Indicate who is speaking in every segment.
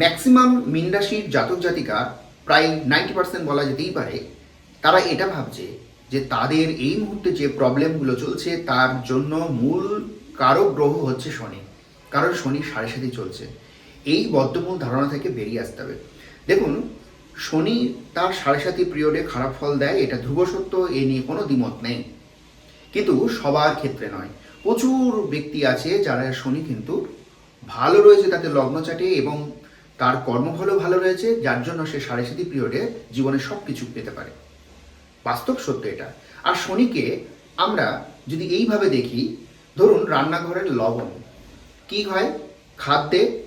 Speaker 1: Maximum মিন রাশির জাতক জাতিকা প্রায় নাইনটি পার্সেন্ট বলা যেতেই পারে, তারা এটা ভাবছে যে তাদের এই মুহূর্তে যে প্রবলেমগুলো চলছে তার জন্য মূল কারক গ্রহ হচ্ছে শনি, কারণ শনি সাড়ে সাথে চলছে। এই বদ্ধমূল ধারণা থেকে বেরিয়ে আসতে হবে। দেখুন, শনি তার সাড়ে সাথী পিরিয়ডে খারাপ ফল দেয়, এটা ধ্রুব সত্য, এ নিয়ে কোনো দ্বিমত নেই। কিন্তু সবার ক্ষেত্রে নয়। প্রচুর ব্যক্তি আছে যারা শনি কিন্তু ভালো রয়েছে তাদের লগ্ন চাটে এবং তার কর্মফলও ভালো রয়েছে, যার জন্য সে সাড়ে সাতি পিরিয়ডে জীবনে সব কিছু পেতে পারে। বাস্তব সত্য এটা। আর শনিকে আমরা যদি এইভাবে দেখি, ধরুন রান্নাঘরের লবণ। কি হয়? খাদ্যে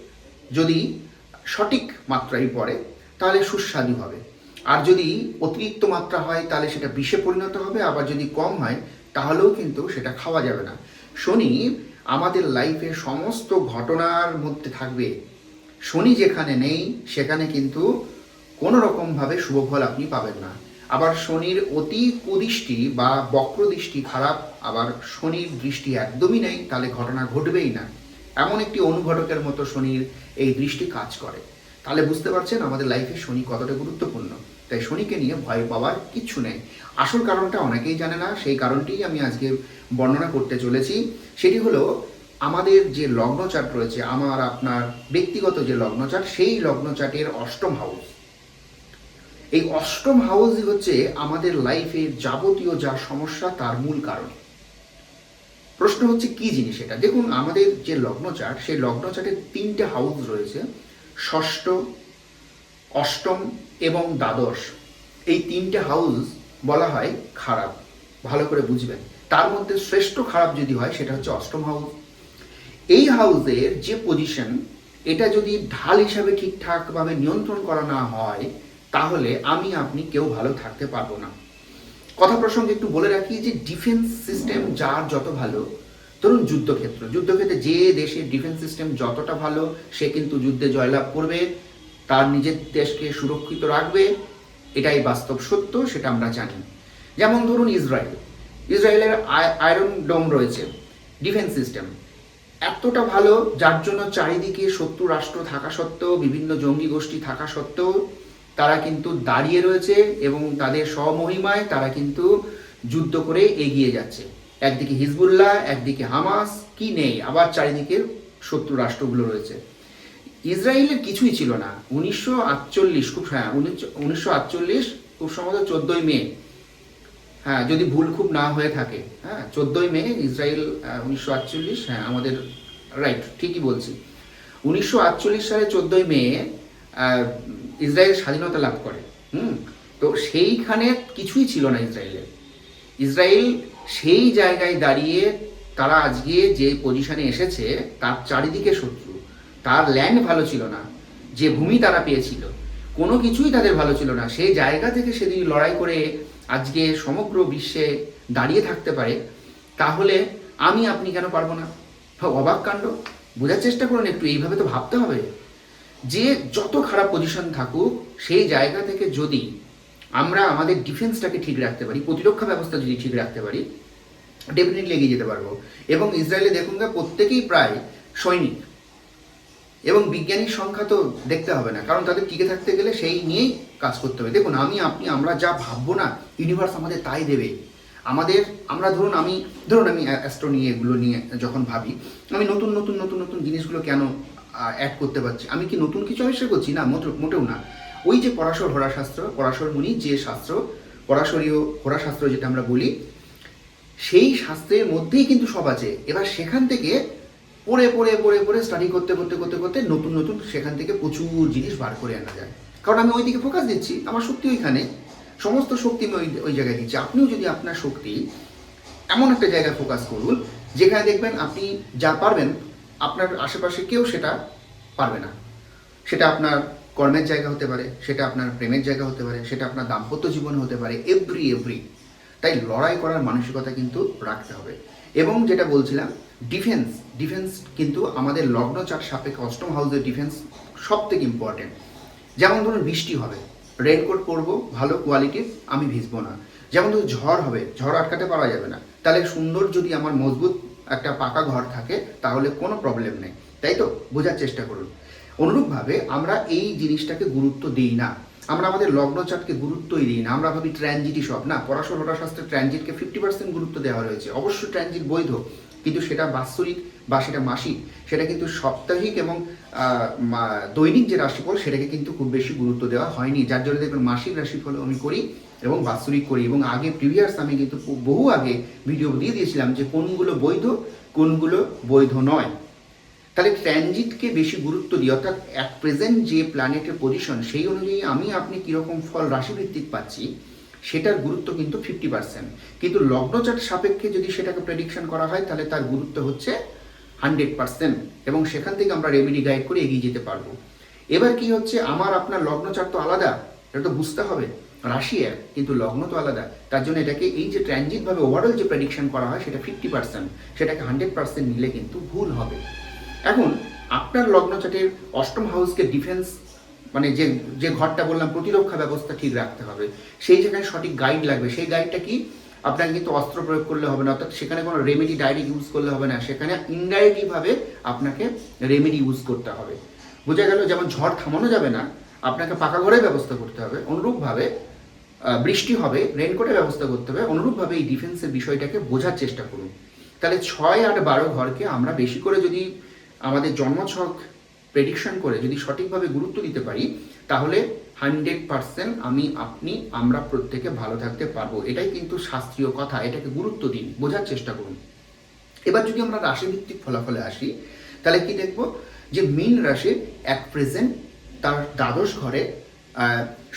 Speaker 1: যদি সঠিক মাত্রায় পড়ে, তাহলে সুস্বাদু হবে। আর যদি অতিরিক্ত মাত্রা হয়, তাহলে সেটা বিষে পরিণত হবে। আবার যদি কম হয়, তাহলেও কিন্তু সেটা খাওয়া যাবে না। শনি আমাদের লাইফে সমস্ত ঘটনার মধ্যে থাকবে। শনি যেখানে নেই, সেখানে কিন্তু কোনো রকমভাবে শুভ ফল আপনি পাবেন না। আবার শনির অতি কুদৃষ্টি বা বক্র দৃষ্টি খারাপ, আবার শনির দৃষ্টি একদমই নেই, তাহলে ঘটনা ঘটবেই না। এমন একটি অনুঘটকের মতো শনির এই দৃষ্টি কাজ করে। তাহলে বুঝতে পারছেন আমাদের লাইফে শনি কতটা গুরুত্বপূর্ণ। তাই শনিকে নিয়ে ভয় পাওয়ার কিচ্ছু নেই। আসল কারণটা অনেকেই জানে না, সেই কারণটি আমি আজকে বর্ণনা করতে চলেছি। সেটি হলো আমাদের যে লগ্ন চার্ট রয়েছে, আমার, আপনার ব্যক্তিগত যে লগ্ন চার্ট সেই লগ্ন চার্টের অষ্টম হাউস এই অষ্টম হাউসই হচ্ছে আমাদের লাইফের যাবতীয় যা সমস্যা, তার মূল কারণ। প্রশ্ন হচ্ছে, কি জিনিস এটা? দেখুন, আমাদের যে লগ্ন চার্ট সেই লগ্ন চার্টের তিনটে হাউস রয়েছে, ষষ্ঠ, অষ্টম এবং দ্বাদশ। এই তিনটে হাউস বলা হয় খারাপ। ভালো করে বুঝবেন। তার মধ্যে শ্রেষ্ঠ খারাপ যদি হয়, সেটা হচ্ছে অষ্টম হাউস এই হাউসের যে পজিশন এটা যদি ঢাল হিসাবে ঠিকঠাকভাবে নিয়ন্ত্রণ করা না হয়, তাহলে আমি, আপনি কেউ ভালো থাকতে পারব না। কথা প্রসঙ্গে একটু বলে রাখি যে ডিফেন্স সিস্টেম যার যত ভালো, ধরুন যুদ্ধক্ষেত্র, যুদ্ধক্ষেত্রে যে দেশের ডিফেন্স সিস্টেম যতটা ভালো, সে কিন্তু যুদ্ধে জয়লাভ করবে, তার নিজের দেশকে সুরক্ষিত রাখবে, এটাই বাস্তব সত্য, সেটা আমরা জানি। যেমন ধরুন ইসরায়েল, ইসরায়েলের আয়রন, ডোম রয়েছে ডিফেন্স সিস্টেম এতটা ভালো, যার জন্য চারিদিকে শত্রু রাষ্ট্র থাকা সত্ত্বেও, বিভিন্ন জঙ্গি গোষ্ঠী থাকা সত্ত্বেও তারা কিন্তু দাঁড়িয়ে রয়েছে এবং তাদের স্বমহিমায় তারা কিন্তু যুদ্ধ করে এগিয়ে যাচ্ছে। একদিকে হিজবুল্লাহ, একদিকে হামাস, কি নেই? আবার চারিদিকে শত্রু রাষ্ট্রগুলো রয়েছে। ইসরায়েলের কিছুই ছিল না। উনিশশো আটচল্লিশ, খুব হ্যাঁ উনিশশো আটচল্লিশ, খুব সম্ভবত চোদ্দই মে হ্যাঁ যদি ভুল খুব না হয়ে থাকে হ্যাঁ চোদ্দই মে ইসরায়েল উনিশশো আটচল্লিশ হ্যাঁ আমাদের রাইট ঠিকই বলছি। উনিশশো আটচল্লিশ সালে চোদ্দই মে ইসরায়েল স্বাধীনতা লাভ করে, হুম? তো সেইখানে কিছুই ছিল না ইসরায়েলের ইসরায়েল সেই জায়গায় দাঁড়িয়ে তারা আজকে যে পজিশনে এসেছে, তার চারিদিকে শত্রু, তার ল্যান্ড ভালো ছিল না, যে ভূমি তারা পেয়েছিল, কোনো কিছুই তাদের ভালো ছিল না। সেই জায়গা থেকে সেদিন লড়াই করে আজকে সমগ্র বিশ্বে দাঁড়িয়ে থাকতে পারে, তাহলে আমি আপনি কেন পারব না? অবাক কাণ্ড? বোঝার চেষ্টা করুন একটু, এইভাবে তো ভাবতে হবে। যে যত খারাপ পজিশন থাকুক, সেই জায়গা থেকে যদি আমরা আমাদের ডিফেন্সটাকে ঠিক রাখতে পারি, প্রতিরক্ষা ব্যবস্থা যদি ঠিক রাখতে পারি ডেফিনেটলি এগিয়ে যেতে পারব। এবং ইসরায়েলে দেখুন প্রত্যেকেই প্রায় সৈনিক। এবং বিজ্ঞানীর সংখ্যা তো দেখতে হবে না, কারণ তাদের টিকে থাকতে গেলে সেই নিয়েই কাজ করতে হবে। দেখুন, আমি, আপনি, আমরা যা ভাববো না ইউনিভার্স আমাদের তাই দেবে। আমাদের, আমরা ধরুন, আমি ধরুন, আমি অ্যাস্ট্রো নিয়ে, এগুলো নিয়ে যখন ভাবি, আমি নতুন নতুন নতুন নতুন জিনিসগুলো কেন অ্যাড করতে পারছি? আমি কি নতুন কিছু আবিষ্কার করছি? না, মোটে- মোটেও না। ওই যে পরাশর হোরাশাস্ত্র, পরাশর মুনি যে শাস্ত্র, পরাশরীয় হোরাশাস্ত্র যেটা আমরা বলি, সেই শাস্ত্রের মধ্যেই কিন্তু সব আছে। এবার সেখান থেকে পড়ে পড়ে পড়ে পড়ে স্টাডি করতে করতে করতে করতে নতুন নতুন সেখান থেকে প্রচুর জিনিস বার করে আনা যায়। কারণ আমি ওই দিকে ফোকাস দিচ্ছি, আমার শক্তি ওইখানে। সমস্ত শক্তি আমি ওই ওই জায়গায় দিচ্ছি। আপনিও যদি আপনার শক্তি এমন একটা জায়গায় ফোকাস করুন, যেখানে দেখবেন আপনি যা পারবেন, আপনার আশেপাশে কেউ সেটা পারবে না। সেটা আপনার কর্মের জায়গা হতে পারে, সেটা আপনার প্রেমের জায়গা হতে পারে, সেটা আপনার দাম্পত্য জীবন হতে পারে এভরি এভরি তাই লড়াই করার মানসিকতা কিন্তু রাখতে হবে। এবং যেটা বলছিলাম ডিফেন্স ডিফেন্স কিন্তু আমাদের লগ্ন চার সাপেক্ষে অষ্টম হাউসের ডিফেন্স সব থেকে ইম্পর্টেন্ট যেমন ধরুন বৃষ্টি হবে রেনকোট পরবো, ভালো কোয়ালিটির আমি ভিজবো না। যেমন ধরুন ঝড় হবে, ঝড় আটকাতে পারা যাবে না। তাহলে সুন্দর যদি আমার মজবুত একটা পাকা ঘর থাকে, তাহলে কোনো প্রবলেম নেই। তাই তো? বোঝার চেষ্টা করুন। অনুরূপভাবে আমরা এই জিনিসটাকে গুরুত্ব দিই না। আমরা আমাদের লগ্ন চার্টকে গুরুত্বই দিই না। আমরা ভাবি ট্রানজিটই সব। না পড়াশোনাটা শাস্ত্রে ট্রানজিটকে ফিফটি পার্সেন্ট গুরুত্ব দেওয়া রয়েছে। অবশ্যই ট্রানজিট বৈধ। কিন্তু সেটা বাৎসরিক বা সেটা মাসিক, সেটা কিন্তু সাপ্তাহিক এবং দৈনিক যে রাশিফল, সেটাকে কিন্তু খুব বেশি গুরুত্ব দেওয়া হয়নি। যার জন্য দেখবেন মাসিক রাশিফল আমি করি এবং বাৎসরিক করি এবং আগে প্রিভিয়াস আমি কিন্তু বহু আগে ভিডিও দিয়ে দিয়েছিলাম যে কোনগুলো বৈধ কোনগুলো বৈধ নয়। তাহলে ট্রানজিটকে বেশি গুরুত্ব দিই, অর্থাৎ অ্যাট প্রেজেন্ট যে প্ল্যানেটের পজিশন সেই অনুযায়ী আমি, আপনি কীরকম ফল, রাশিভিত্তিক পাচ্ছি সেটার গুরুত্ব কিন্তু ফিফটি পার্সেন্ট কিন্তু লগ্নচাট সাপেক্ষে যদি সেটাকে প্রেডিকশন করা হয়, তাহলে তার গুরুত্ব হচ্ছে হান্ড্রেড পার্সেন্ট এবং সেখান থেকে আমরা রেমেডি গাইড করে এগিয়ে যেতে পারব। এবার কি হচ্ছে? আমার আপনার লগ্নচাট তো আলাদা, এটা তো বুঝতে হবে। রাশি এক, কিন্তু লগ্ন তো আলাদা। তার জন্য এটাকে এই যে ট্রানজিটভাবে ওভারঅল যে প্রেডিকশন করা হয়, সেটা ফিফটি পার্সেন্ট সেটাকে হান্ড্রেড পার্সেন্ট নিলে কিন্তু ভুল হবে। এখন, আপনার লগ্নচাটের অষ্টম হাউসকে ডিফেন্স মানে যে যে ঘরটা বললাম, প্রতিরক্ষা ব্যবস্থা ঠিক রাখতে হবে। সেই জায়গায় সঠিক গাইড লাগবে, সেই গাইডটা কি? আপনাকে কিন্তু অস্ত্র প্রয়োগ করলে হবে না, অর্থাৎ সেখানে কোনো রেমেডি ডাইরেক্ট ইউজ করলে হবে না, সেখানে ইনডাইরেক্টলি ভাবে আপনাকে রেমেডি ইউজ করতে হবে। বোঝা গেল, যেমন ঝড় থামানো যাবে না, আপনাকে পাকা ঘরের ব্যবস্থা করতে হবে। অনুরূপভাবে বৃষ্টি হবে রেনকোটের ব্যবস্থা করতে হবে। অনুরূপভাবে এই ডিফেন্সের বিষয়টাকে বোঝার চেষ্টা করুন। তাহলে ছয় আট বারো ঘরকে আমরা বেশি করে যদি আমাদের জন্মছক প্রেডিকশন করে যদি সঠিকভাবে গুরুত্ব দিতে পারি, তাহলে হান্ড্রেড পার্সেন্ট আমি, আপনি, আমরা প্রত্যেকে ভালো থাকতে পারব। এটাই কিন্তু শাস্ত্রীয় কথা, এটাকে গুরুত্ব দিন, বোঝার চেষ্টা করুন। এবার যদি আমরা রাশিভিত্তিক ফলাফলে আসি, তাহলে কি দেখব যে মীন রাশির এক প্রেজেন্ট তার দ্বাদশ ঘরে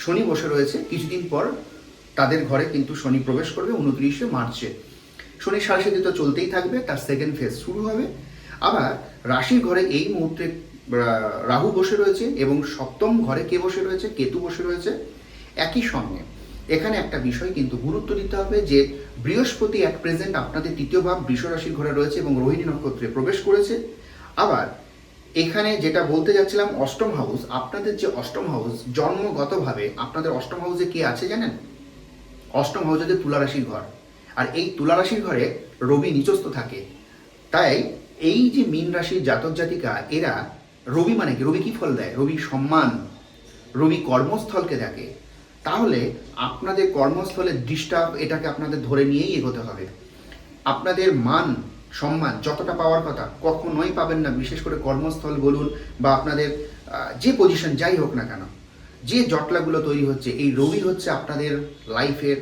Speaker 1: শনি বসে রয়েছে। কিছুদিন পর তাদের ঘরে কিন্তু শনি প্রবেশ করবে উনত্রিশে মার্চে। শনি সাড়ে তো চলতেই থাকবে, তার সেকেন্ড ফেজ শুরু হবে। আবার রাশির ঘরে এই মুহূর্তে রাহু বসে রয়েছে এবং সপ্তম ঘরে কে বসে রয়েছে? কেতু বসে রয়েছে। একই সঙ্গে এখানে একটা বিষয় কিন্তু গুরুত্ব দিতে হবে যে বৃহস্পতি অ্যাট প্রেজেন্ট আপনাদের তৃতীয় ভাব বৃষ রাশির ঘরে রয়েছে এবং রোহিণী নক্ষত্রে প্রবেশ করেছে। আবার এখানে যেটা বলতে যাচ্ছিলাম, অষ্টম হাউস আপনাদের যে অষ্টম হাউস জন্মগতভাবে আপনাদের অষ্টম হাউসে কে আছে জানেন? অষ্টম হাউস হচ্ছে তুলা রাশির ঘর। আর এই তুলারাশির ঘরে রবি নিচস্থ থাকে। তাই এই যে মীন রাশির জাতক জাতিকা, এরা রবি মানে কি? রবি কি ফল দেয়? রবি সম্মান, রবি কর্মস্থলকে দেখে। তাহলে আপনাদের কর্মস্থলের ডিস্টার্ব এটাকে আপনাদের ধরে নিয়েই এগোতে হবে। আপনাদের মান, সম্মান যতটা পাওয়ার কথা কখনোই পাবেন না। বিশেষ করে কর্মস্থল বলুন বা আপনাদের যে পজিশন যাই হোক না কেন, যে জটলাগুলো তৈরি হচ্ছে, এই রবি হচ্ছে আপনাদের লাইফের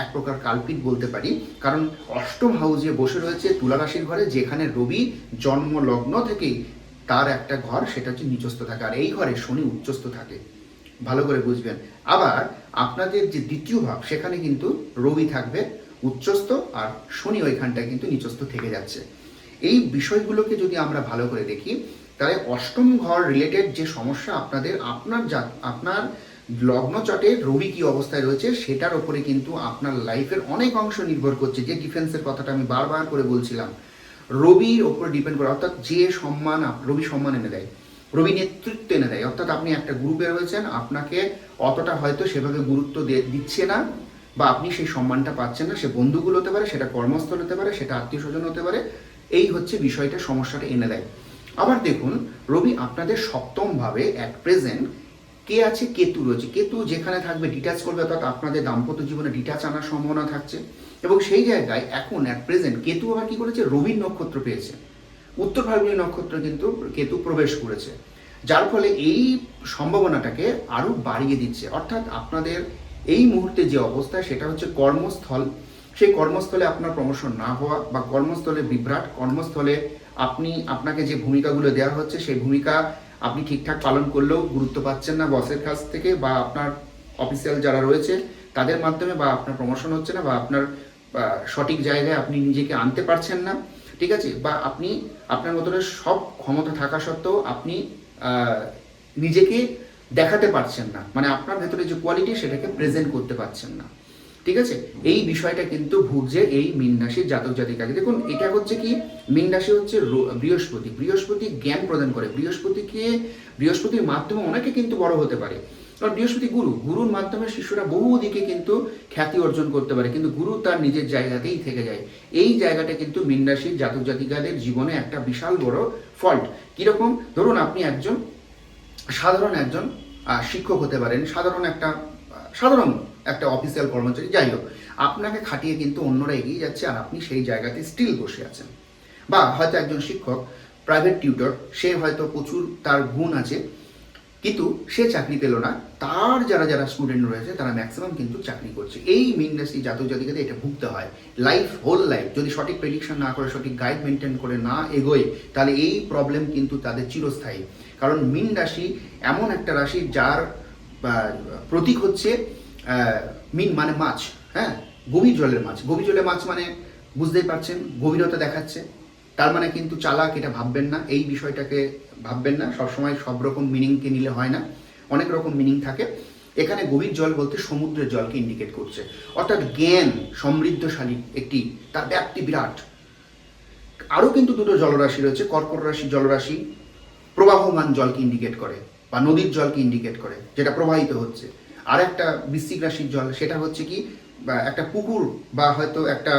Speaker 1: এক প্রকার কাল্পিক বলতে পারি। কারণ অষ্টম হাউসে বসে রয়েছে তুলা রাশির ঘরে, যেখানে রবি জন্ম লগ্ন থেকেই তার একটা ঘর, সেটা হচ্ছে নিচস্থ থাকে। আর এই ঘরে শনি উচ্চস্থ থাকে। ভালো করে বুঝবেন। আবার আপনাদের যে দ্বিতীয় ভাব, সেখানে কিন্তু রবি থাকবে উচ্চস্থ আর শনি ওইখানটায় কিন্তু নিচস্থ থেকে যাচ্ছে। এই বিষয়গুলোকে যদি আমরা ভালো করে দেখি, তাহলে অষ্টম ঘর রিলেটেড যে সমস্যা আপনাদের, আপনার যা, আপনার লগ্ন চটে রবি কি অবস্থায় রয়েছে, সেটার ওপরে কিন্তু আপনার লাইফের অনেক অংশ নির্ভর করছে। যে ডিফেন্সের কথাটা আমি বারবার করে বলছিলাম রবির ওপর ডিপেন্ড করে, অর্থাৎ যে সম্মান রবি সম্মান এনে দেয়, রবি নেতৃত্ব এনে দেয়, অর্থাৎ আপনি একটা গ্রুপে রয়েছেন, আপনাকে অতটা হয়তো সেভাবে গুরুত্ব দিচ্ছে না, বা আপনি সেই সম্মানটা পাচ্ছেন না, সে বন্ধুগুলো হতে পারে, সেটা কর্মস্থল হতে পারে, সেটা আত্মীয় স্বজন হতে পারে, এই হচ্ছে বিষয়টা, সমস্যাটা এনে দেয়। আবার দেখুন, রবি আপনাদের সপ্তম ভাবে অ্যাট প্রেজেন্ট কে আছে, কেতু রয়েছে, কেতু যেখানে থাকবে ডিটাচ করবে, অর্থাৎ আপনাদের দাম্পত্য জীবনে ডিটাচ আনার সম্ভাবনা থাকছে। এবং সেই জায়গায় এখন অ্যাট প্রেজেন্ট কেতু আবার কি করেছে? রবির নক্ষত্র পেয়েছে। উত্তর ফাল্গুনী নক্ষত্র কিন্তু কেতু প্রবেশ করেছে। যার ফলে এই সম্ভাবনাটাকে আরও বাড়িয়ে দিচ্ছে। অর্থাৎ আপনাদের এই মুহূর্তে যে অবস্থা, সেটা হচ্ছে কর্মস্থল। সেই কর্মস্থলে আপনার প্রমোশন না হওয়া বা কর্মস্থলে বিভ্রাট, কর্মস্থলে আপনি, আপনাকে যে ভূমিকাগুলো দেওয়া হচ্ছে, সেই ভূমিকা আপনি ঠিকঠাক পালন করলেও গুরুত্ব পাচ্ছেন না বসের কাছ থেকে বা আপনার অফিসিয়াল যারা রয়েছে। তাদের মাধ্যমে বা আপনার প্রমোশন হচ্ছে না বা আপনার সঠিক জায়গায় আপনি নিজেকে আনতে পারছেন না, ঠিক আছে? বা আপনি, আপনার মতনের সব ক্ষমতা থাকা সত্ত্বেও আপনি নিজেকে দেখাতে পারছেন না। মানে আপনার ভেতরে যে কোয়ালিটি সেটাকে প্রেজেন্ট করতে পারছেন না। ঠিক আছে? এই বিষয়টা কিন্তু ভুগছে এই মীন রাশির জাতক জাতিকাকে। দেখুন, এটা হচ্ছে কি? মীন রাশি হচ্ছে বৃহস্পতি। বৃহস্পতি জ্ঞান প্রদান করে। বৃহস্পতিকে, বৃহস্পতির মাধ্যমে অনেকে কিন্তু বড় হতে পারে। কারণ বৃহস্পতি গুরু, গুরুর মাধ্যমে শিষ্যরা বহু দিকে কিন্তু খ্যাতি অর্জন করতে পারে, কিন্তু গুরু তার নিজের জায়গাতেই থেকে যায়। এই জায়গাটা কিন্তু মীন জাতক জাতিকাদের জীবনে একটা বিশাল বড় ফল্ট কীরকম? ধরুন আপনি একজন সাধারণ একজন শিক্ষক হতে পারেন, সাধারণ একটা সাধারণ একটা অফিসিয়াল কর্মচারী, যাই হোক, আপনাকে খাটিয়ে কিন্তু অন্যরা এগিয়ে যাচ্ছে আর আপনি সেই জায়গাতে স্টিল বসে আছেন। বা হয়তো একজন শিক্ষক প্রাইভেট টিউটর সে হয়তো প্রচুর তার গুণ আছে কিন্তু সে চাকরি পেল না। তার যারা যারা স্টুডেন্ট রয়েছে, তারা ম্যাক্সিমাম কিন্তু চাকরি করছে। এই মিনডাস্ট্রি জাতক জাতিকাতে এটা ভুগতে হয়। লাইফ হোল লাইফ যদি সঠিক প্রেডিকশন না করে, সঠিক গাইড মেনটেন করে না এগোয়, তাহলে এই প্রবলেম কিন্তু তাদের চিরস্থায়ী। কারণ মিন রাশি এমন একটা রাশি যার প্রতীক হচ্ছে মিন মানে মাছ হ্যাঁ? গভীর জলের মাছ। গভীর জলের মাছ মানে বুঝতেই পারছেন, গভীরতা দেখাচ্ছে। তার মানে কিন্তু চালাক এটা ভাববেন না, এই বিষয়টাকে ভাববেন না, সবসময় সব রকম মিনিংকে নিলে হয় না, অনেক রকম মিনিং থাকে। এখানে গভীর জল বলতে সমুদ্রের জলকে ইন্ডিকেট করছে। অর্থাৎ জ্ঞান সমৃদ্ধশালী একটি, তার ব্যাপ্তি বিরাট। আরও কিন্তু দুটো জলরাশি রয়েছে, কর্কট রাশি জলরাশি প্রবাহমান জলকে ইন্ডিকেট করে বা নদীর জলকে ইন্ডিকেট করে, যেটা প্রবাহিত হচ্ছে। আর একটা বৃশ্চিক রাশির জল, সেটা হচ্ছে কি একটা পুকুর বা হয়তো একটা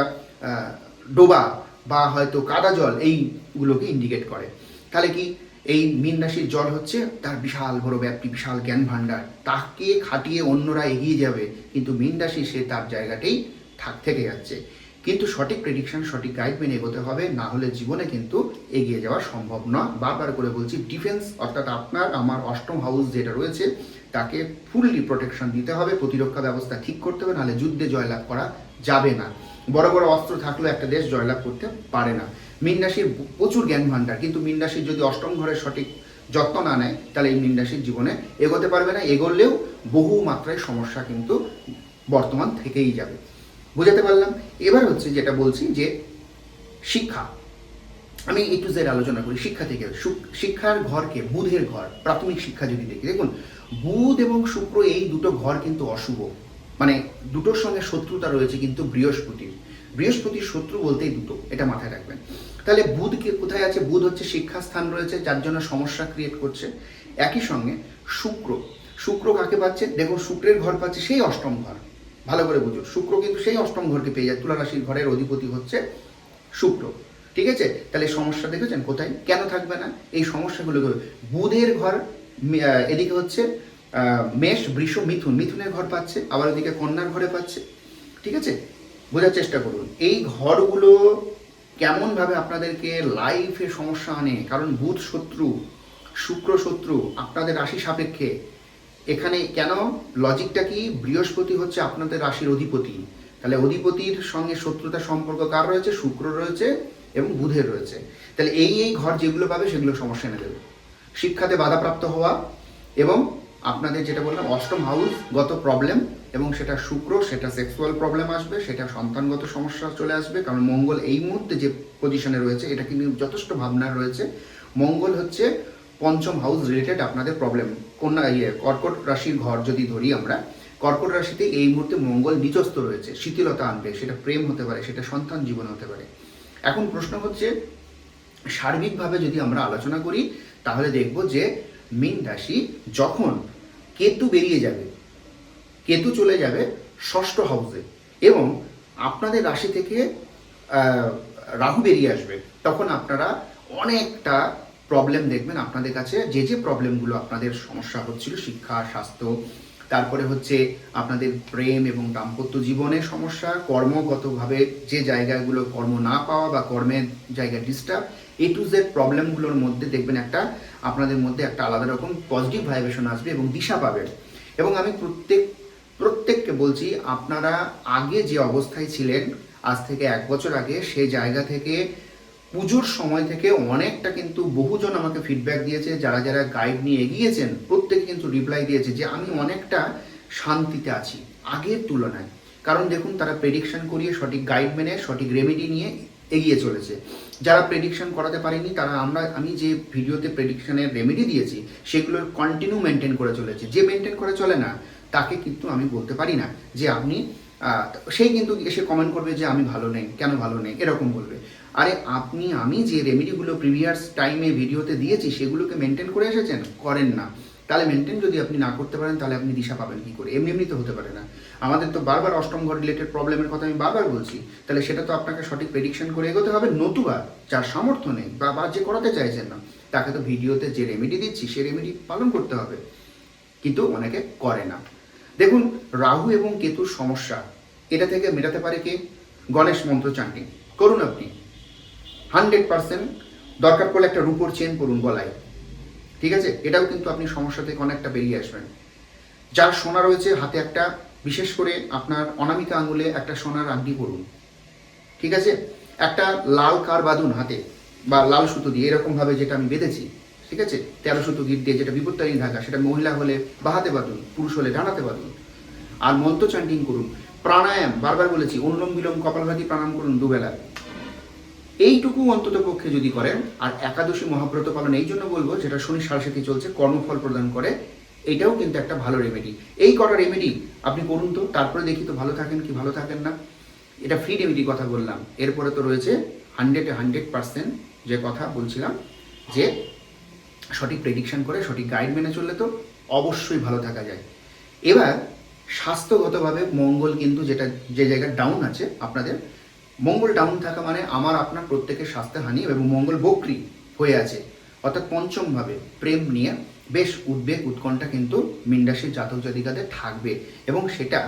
Speaker 1: ডোবা বা হয়তো কাদা জল এইগুলোকে ইন্ডিকেট করে। তাহলে কি? এই মীন রাশির জল হচ্ছে তার বিশাল বড় ব্যাপ্তি, বিশাল জ্ঞান ভাণ্ডার। তাকে খাটিয়ে অন্যরা এগিয়ে যাবে, কিন্তু মীন রাশি সে তার জায়গাতেই থাক, থেকে যাচ্ছে। কিন্তু সঠিক প্রেডিকশন সঠিক গাইড মেনে এগোতে হবে, না হলে জীবনে কিন্তু এগিয়ে যাওয়া সম্ভব নয় বারবার করে বলছি ডিফেন্স অর্থাৎ আপনার, আমার অষ্টম হাউস যেটা রয়েছে, তাকে ফুললি প্রোটেকশন দিতে হবে, প্রতিরক্ষা ব্যবস্থা ঠিক করতে হবে, নাহলে যুদ্ধে জয়লাভ করা যাবে না। বড় বড় অস্ত্র থাকলেও একটা দেশ জয়লাভ করতে পারে না। মীন রাশির প্রচুর জ্ঞান ভাণ্ডার, কিন্তু মীন রাশির যদি অষ্টম ঘরের সঠিক যত্ন না নেয়, তাহলে এই মীন রাশির জীবনে এগোতে পারবে না। এগোলেও বহু মাত্রায় সমস্যা কিন্তু বর্তমান থেকেই যাবে। বুঝাতে পারলাম? এবার হচ্ছে যেটা বলছি যে শিক্ষা। আমি এই টু জেড আলোচনা করি। শিক্ষা থেকে শিক্ষার ঘরকে, বুধের ঘর, প্রাথমিক শিক্ষা যদি দেখি, দেখুন, বুধ এবং শুক্র এই দুটো ঘর কিন্তু অশুভ। মানে দুটোর সঙ্গে শত্রুতা রয়েছে কিন্তু বৃহস্পতির। বৃহস্পতির শত্রু বলতেই দুটো, এটা মাথায় রাখবেন। তাহলে বুধকে কোথায় আছে? বুধ হচ্ছে শিক্ষাস্থান রয়েছে, যার জন্য সমস্যা ক্রিয়েট করছে। একই সঙ্গে শুক্র শুক্র কাকে পাচ্ছে? দেখো শুক্রের ঘর পাচ্ছে সেই অষ্টম ঘর। ভালো করে বুঝো, শুক্র কিন্তু সেই অষ্টম ঘরকে পেয়ে যায় তুলা রাশির ঘরের অধিপতি হচ্ছে শুক্র। ঠিক আছে? তাহলে সমস্যা দেখেছেন কোথায়? কেন থাকবে না? এই সমস্যাগুলো। বুধের ঘর, এদিকে হচ্ছে মেষ, বৃষ, মিথুন। মিথুনের ঘর পাচ্ছে, আবার ওদিকে কন্যার ঘরে পাচ্ছে। ঠিক আছে? বোঝার চেষ্টা করুন। এই ঘরগুলো কেমনভাবে আপনাদেরকে লাইফে সমস্যা আনে? কারণ বুধ শত্রু, শুক্র শত্রু, আপনাদের রাশি সাপেক্ষে। এখানে কেন? লজিকটা কি? বৃহস্পতি হচ্ছে আপনাদের রাশির অধিপতি। তাহলে অধিপতির সঙ্গে শত্রুতার সম্পর্ক কার রয়েছে? শুক্র রয়েছে এবং বুধের রয়েছে। তাহলে এই এই ঘর যেগুলো পাবে, সেগুলো সমস্যা এনে দেবে। শিক্ষাতে বাধাপ্রাপ্ত হওয়া এবং আপনাদের যেটা বললাম, অষ্টম হাউস গত প্রবলেম এবং সেটা শুক্র, সেটা সেক্সুয়াল প্রবলেম আসবে, সেটা সন্তানগত সমস্যা চলে আসবে, কারণ মঙ্গল এই মুহূর্তে যে পজিশনে রয়েছে এটা কিন্তু যথেষ্ট ভাবনা রয়েছে। মঙ্গল হচ্ছে পঞ্চম হাউস রিলেটেড আপনাদের প্রবলেম কন্যা ইয়ে কর্কট রাশির ঘর যদি ধরি আমরা, কর্কট রাশিতে এই মুহূর্তে মঙ্গল নিচস্থ রয়েছে, শিথিলতা আনবে, সেটা প্রেম হতে পারে, সেটা সন্তান জীবন হতে পারে। এখন প্রশ্ন হচ্ছে, সার্বিকভাবে যদি আমরা আলোচনা করি, তাহলে দেখব যে মীন রাশি যখন কেতু বেরিয়ে যাবে, কেতু চলে যাবে ষষ্ঠ হাউসে এবং আপনাদের রাশি থেকে রাহু বেরিয়ে আসবে, তখন আপনারা অনেকটা প্রবলেম দেখবেন আপনাদের কাছে, যে যে প্রবলেমগুলো আপনাদের সমস্যা হচ্ছিল, শিক্ষা, স্বাস্থ্য, তারপরে হচ্ছে আপনাদের প্রেম এবং দাম্পত্য জীবনের সমস্যা, কর্মগতভাবে যে জায়গাগুলো কর্ম না পাওয়া বা কর্মের জায়গায় ডিস্টার্ব এ টু জেড প্রবলেমগুলোর মধ্যে দেখবেন একটা, আপনাদের মধ্যে একটা আলাদা রকম পজিটিভ ভাইব্রেশন আসবে এবং দিশা পাবেন এবং আমি প্রত্যেক, প্রত্যেককে বলছি, আপনারা আগে যে অবস্থায় ছিলেন, আজ থেকে এক বছর আগে, সেই জায়গা থেকে পুজোর সময় থেকে অনেকটা কিন্তু বহুজন আমাকে ফিডব্যাক দিয়েছে, যারা যারা গাইড নিয়ে এগিয়েছেন, প্রত্যেকে কিন্তু রিপ্লাই দিয়েছে যে আমি অনেকটা শান্তিতে আছি, আগের তুলনায়। কারণ দেখুন, তারা প্রেডিকশন করিয়ে সঠিক গাইড মেনে, সঠিক রেমেডি নিয়ে এগিয়ে চলেছে। যারা প্রেডিকশন করাতে পারেনি, তারা আমরা, আমি যে ভিডিওতে প্রেডিকশনের রেমেডি দিয়েছি, সেগুলোর কন্টিনিউ মেনটেন করে চলেছে। যে মেনটেন করে চলে না, তাকে কিন্তু আমি বলতে পারি না যে আপনি সেই কিন্তু এসে কমেন্ট করবে যে আমি ভালো নেই, কেন ভালো নেই, এরকম বলবে। আরে আপনি, আমি যে রেমেডিগুলো প্রিভিয়াস টাইমে ভিডিওতে দিয়েছি, সেগুলোকে মেনটেন করে এসেছেন? করেন না। তাহলে মেনটেন যদি আপনি না করতে পারেন, তাহলে আপনি দিশা পাবেন কি করে? এমনি এমনি তো হতে পারে না। আমাদের তো বারবার অষ্টম ঘর রিলেটেড প্রবলেমের কথা আমি বারবার বলছি। তাহলে সেটা তো আপনাকে সঠিক প্রেডিকশন করে এগোতে হবে। নতুবা যার সামর্থ্য নেই বা বা যে করাতে চাইছেন না, তাকে তো ভিডিওতে যে রেমেডি দিচ্ছি, সে রেমেডি পালন করতে হবে। কিন্তু অনেকে করে না। দেখুন, রাহু এবং কেতুর সমস্যা, এটা থেকে মেটাতে পারে কে? গণেশ মন্ত্র চান্টিং করুন আপনি। হান্ড্রেড পার্সেন্ট দরকার পড়লে একটা রূপোর চেন করুন গলায়। ঠিক আছে? এটাও কিন্তু আপনি সমস্যা থেকে অনেকটা বেরিয়ে আসবেন। যার সোনা রয়েছে, হাতে একটা বিশেষ করে আপনার অনামিকা আঙুলে একটা সোনার আংটি পরুন। ঠিক আছে? একটা লাল কার বাঁধুন হাতে বা লাল সুতো দিয়ে, এরকমভাবে যেটা আমি বেঁধেছি, ঠিক আছে? তেরো সুতো গিট দিয়ে যেটা বিপত্তারী ঢাকা, সেটা মহিলা হলে বাহাতে বাঁধুন, পুরুষ হলে ডানাতে বাঁধুন। আর মন্ত্র চান্টিং করুন, প্রাণায়াম, বারবার বলেছি, অনুলোম বিলোম, কপালভাতি প্রাণায়াম করুন দুবেলা। এইটুকু অন্তত পক্ষে যদি করেন, আর একাদশী মহাব্রত পালন, এই জন্য বলব, যেটা শনি সারসাথী চলছে, কর্মফল প্রদান করে এটাও কিন্তু একটা ভালো রেমেডি এই কটা রেমেডি আপনি করুন তো, তারপরে দেখি তো ভালো থাকেন কি ভালো থাকেন না। এটা ফ্রি রেমেডি কথা বললাম। এরপরে তো রয়েছে হান্ড্রেডে হান্ড্রেড পার্সেন্ট যে কথা বলছিলাম, যে সঠিক প্রেডিকশন করে, সঠিক গাইড মেনে চললে তো অবশ্যই ভালো থাকা যায়। এবার, স্বাস্থ্যগতভাবে মঙ্গল কিন্তু যেটা, যে জায়গায় ডাউন আছে আপনাদের, মঙ্গল ডাউন থাকা মানে আমার, আপনার প্রত্যেকের স্বাস্থ্যহানি এবং মঙ্গল বক্রি হয়ে আছে। অর্থাৎ পঞ্চমভাবে প্রেম নিয়ে বেশ উদ্বেগ, উৎকণ্ঠা কিন্তু মিন্ডাসের জাতক জাতিকাদের থাকবে এবং সেটা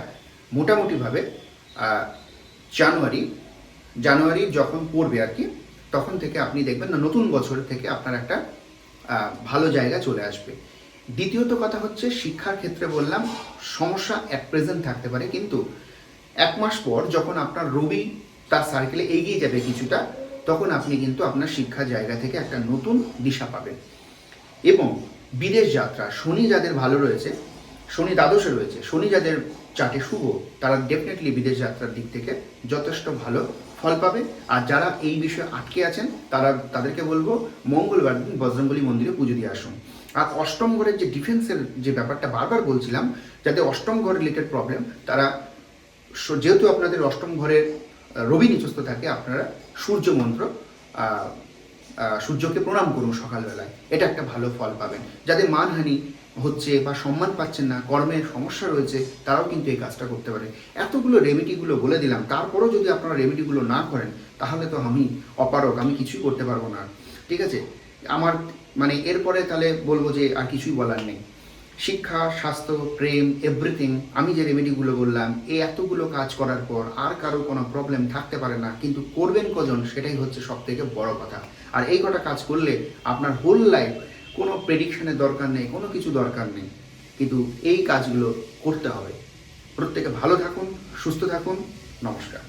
Speaker 1: মোটামুটিভাবে জানুয়ারি জানুয়ারি যখন পড়বে আর কি, তখন থেকে আপনি দেখবেন না নতুন বছর থেকে আপনার একটা ভালো জায়গা চলে আসবে। দ্বিতীয়ত কথা হচ্ছে শিক্ষার ক্ষেত্রে বললাম, সমস্যা অ্যাট প্রেজেন্ট থাকতে পারে, কিন্তু এক মাস পর যখন আপনার রবি তার সার্কেলে এগিয়ে যাবে কিছুটা তখন আপনি কিন্তু আপনার শিক্ষা জায়গা থেকে একটা নতুন দিশা পাবেন। এবং বিদেশ যাত্রা শনি যাদের ভালো রয়েছে শনি দ্বাদশে রয়েছে শনি যাদের চাটে শুভ তারা ডেফিনেটলি বিদেশ যাত্রার দিক থেকে যথেষ্ট ভালো ফল পাবে। আর যারা এই বিষয়ে আটকে আছেন তারা তাদেরকে বলব মঙ্গলবার দিন বজরঙ্গলী মন্দিরে পুজো দিয়ে আসুন। আর অষ্টম ঘরের যে ডিফেন্সের যে ব্যাপারটা বারবার বলছিলাম যাদের অষ্টম ঘর রিলেটেড প্রবলেম তারা যেহেতু আপনাদের অষ্টম আহ, রবি নিচস্থ থাকে আপনারা সূর্য মন্ত্র সূর্যকে প্রণাম করুন সকালবেলায়। এটা একটা ভালো ফল পাবেন। যাদের মানহানি হচ্ছে বা সম্মান পাচ্ছেন না কর্মের সমস্যা রয়েছে, তারাও কিন্তু এই কাজটা করতে পারে। এতগুলো রেমেডিগুলো বলে দিলাম, তারপরেও যদি আপনারা রেমেডিগুলো না করেন, তাহলে তো আমি অপারক আমি কিছুই করতে পারব না। ঠিক আছে? আমার মানে এরপরে তাহলে বলব যে আর কিছুই বলার নেই। শিক্ষা, স্বাস্থ্য, প্রেম এভরিথিং আমি যে রেমেডিগুলো বললাম, এই এতগুলো কাজ করার পর আর কারও কোনো প্রবলেম থাকতে পারে না, কিন্তু করবেন কজন সেটাই হচ্ছে সব থেকে বড় কথা। আর এই কটা কাজ করলে আপনার হোল লাইফ কোনো প্রেডিকশনের দরকার নেই, কোনো কিছু দরকার নেই। কিন্তু এই কাজগুলো করতে হবে। প্রত্যেকে ভালো থাকুন, সুস্থ থাকুন, নমস্কার।